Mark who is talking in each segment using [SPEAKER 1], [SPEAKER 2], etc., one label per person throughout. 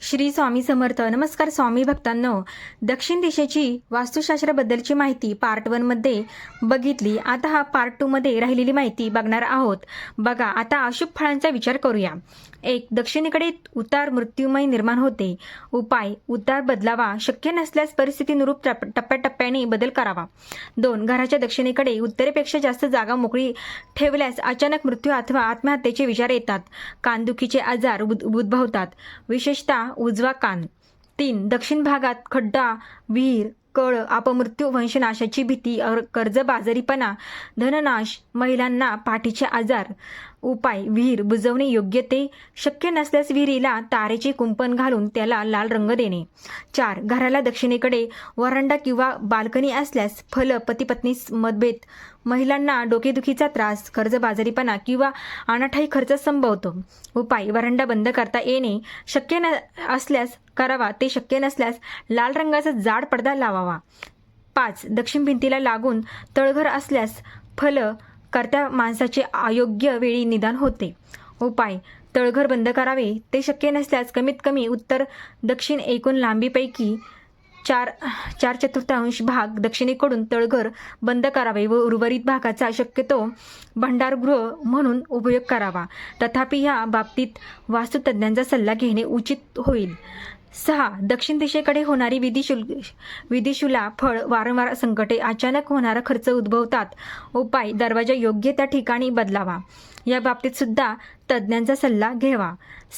[SPEAKER 1] श्री स्वामी समर्थ. नमस्कार स्वामी भक्तांनो. दक्षिण दिशेची वास्तुशास्त्राबद्दलची माहिती पार्ट वनमध्ये बघितली. आता हा पार्ट टूमध्ये राहिलेली माहिती बघणार आहोत. बघा आता अशुभ फळांचा विचार करूया. एक दक्षिणेकडे उतार मृत्यूमय निर्माण होते. उपाय उतार बदलावा. शक्य नसल्यास परिस्थितीनुरूप टप्प्याटप्प्याने बदल करावा. दोन घराच्या दक्षिणेकडे उत्तरेपेक्षा जास्त जागा मोकळी ठेवल्यास अचानक मृत्यू अथवा आत्महत्येचे विचार येतात. कानदुखीचे आजार उद्भवतात. विशेषतः उजवा कान. तीन दक्षिण भागात खड्डा विहीर कळ अपमृत्यू वंशनाशाची भीती अर- कर्जबाजारीपणा धननाश महिलांना पाठीचे आजार उपाय विहीर बुजवणे योग्य ते शक्य नसल्यास विहिरीला तारेचे कुंपण घालून त्याला लाल रंग देणे. चार घराला दक्षिणेकडे वरांडा किंवा बाल्कनी असल्यास फल पतीपत्नी मतभेद महिलांना डोकेदुखीचा त्रास कर्जबाजारीपणा किंवा अनाठाई खर्च संभवतो. उपाय वरांडा बंद करता येणे शक्य न असल्यास करावा ते शक्य नसल्यास लाल रंगाचा जाड पडदा लावावा. पाच दक्षिण भिंतीला लागून तळघर असल्यास फल करत्या माणसाचे अयोग्य वेळी निदान होते. उपाय तळघर बंद करावे ते शक्य नसल्यास कमीत कमी उत्तर दक्षिण एकूण लांबीपैकी चार चार चतुर्थांश भाग दक्षिणेकडून तळघर बंद करावे व उर्वरित भागाचा शक्यतो भंडारगृह म्हणून उपयोग करावा. तथापि ह्या बाबतीत वास्तुतज्ञांचा सल्ला घेणे उचित होईल. सहा दक्षिण दिशेकडे होणारी विधिशुल्क विधिशुला फळ वारंवार संकटे अचानक होणारा खर्च उद्भवतात. उपाय दरवाजा योग्य त्या ठिकाणी बदलावा. या बाबतीत सुद्धा तज्ज्ञांचा सल्ला घ्यावा.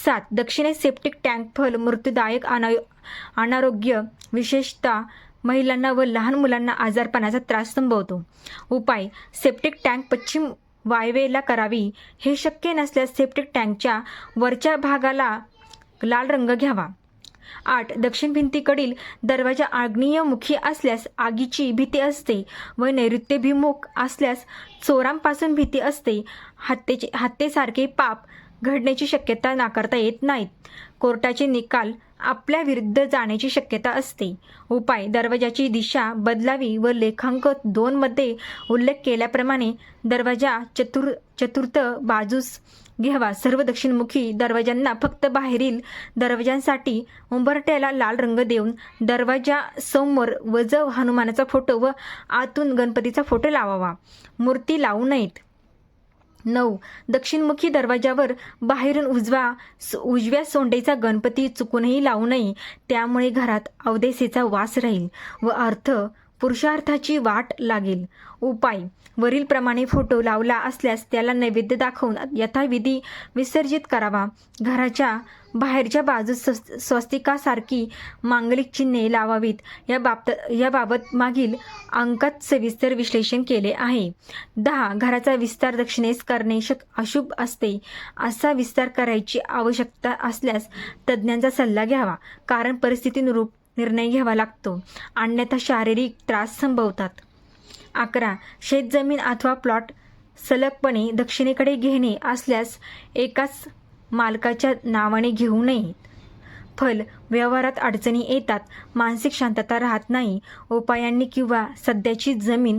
[SPEAKER 1] सात दक्षिणे सेप्टिक टँक फल मृत्यूदायक अना अनारोग्य विशेषतः महिलांना व लहान मुलांना आजारपणाचा त्रास संभवतो. उपाय सेप्टिक टँक पश्चिम वायवेला करावी. हे शक्य नसल्यास सेप्टिक टँकच्या वरच्या भागाला लाल रंग घ्यावा. आठ दक्षिण भिंतीकडील दरवाजा आग्नेयमुखी असल्यास आगीची भीती असते व नैऋत्यभिमुख असल्यास चोरांपासून भीती असते. हत्येचे हत्येसारखे पाप घडण्याची शक्यता नाकारता येत नाहीत. कोर्टाचे निकाल आपल्या विरुद्ध जाण्याची शक्यता असते. उपाय दरवाजाची दिशा बदलावी व लेखांक दोनमध्ये उल्लेख केल्याप्रमाणे दरवाजा चतुर चतुर्थ बाजूस घ्यावा. सर्व दक्षिणमुखी दरवाजांना फक्त बाहेरील दरवाजांसाठी उंबरट्याला लाल रंग देऊन दरवाजा समोर वज हनुमानाचा फोटो व आतून गणपतीचा फोटो लावावा. मूर्ती लावू नयेत. नऊ. दक्षिणमुखी दरवाजावर बाहेरून उजवा स- उजव्या सोंडेचा गणपती चुकूनही लावू नये. त्यामुळे घरात अवदेसेचा वास राहील व अर्थ पुरुषार्थाची वाट लागेल. उपाय. वरीलप्रमाणे फोटो लावला असल्यास त्याला नैवेद्य दाखवून यथाविधी विसर्जित करावा. घराच्या बाहेरच्या बाजूस स्वस्तिकासारखी मांगलिक चिन्हे लावावीत. या बाबत याबाबत मागील अंकात सविस्तर विश्लेषण केले आहे. दहा. घराचा विस्तार दक्षिणेस करणे शक अशुभ असते. असा विस्तार करायची आवश्यकता असल्यास तज्ज्ञांचा सल्ला घ्यावा. कारण परिस्थितीनुरूप निर्णय घ्यावा लागतो. अन्यथा शारीरिक त्रास संभवतात. अकरा. शेतजमीन अथवा प्लॉट सलगपणे दक्षिणेकडे घेणे असल्यास एकाच मालकाच्या नावाने घेऊ नये. फल. व्यवहारात अडचणी येतात. मानसिक शांतता राहत नाही. उपायांनी किंवा सध्याची जमीन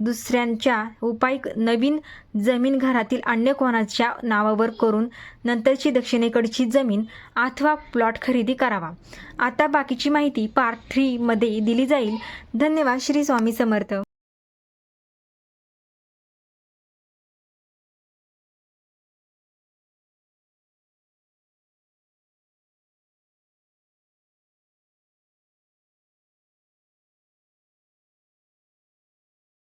[SPEAKER 1] दुसऱ्यांच्या उपाय नवीन जमीन घरातील अन्य कोणाच्या नावावर करून नंतरची दक्षिणेकडची जमीन अथवा प्लॉट खरेदी करावा. आता बाकीची माहिती पार्ट थ्रीमध्ये दिली जाईल. धन्यवाद. श्री स्वामी समर्थ.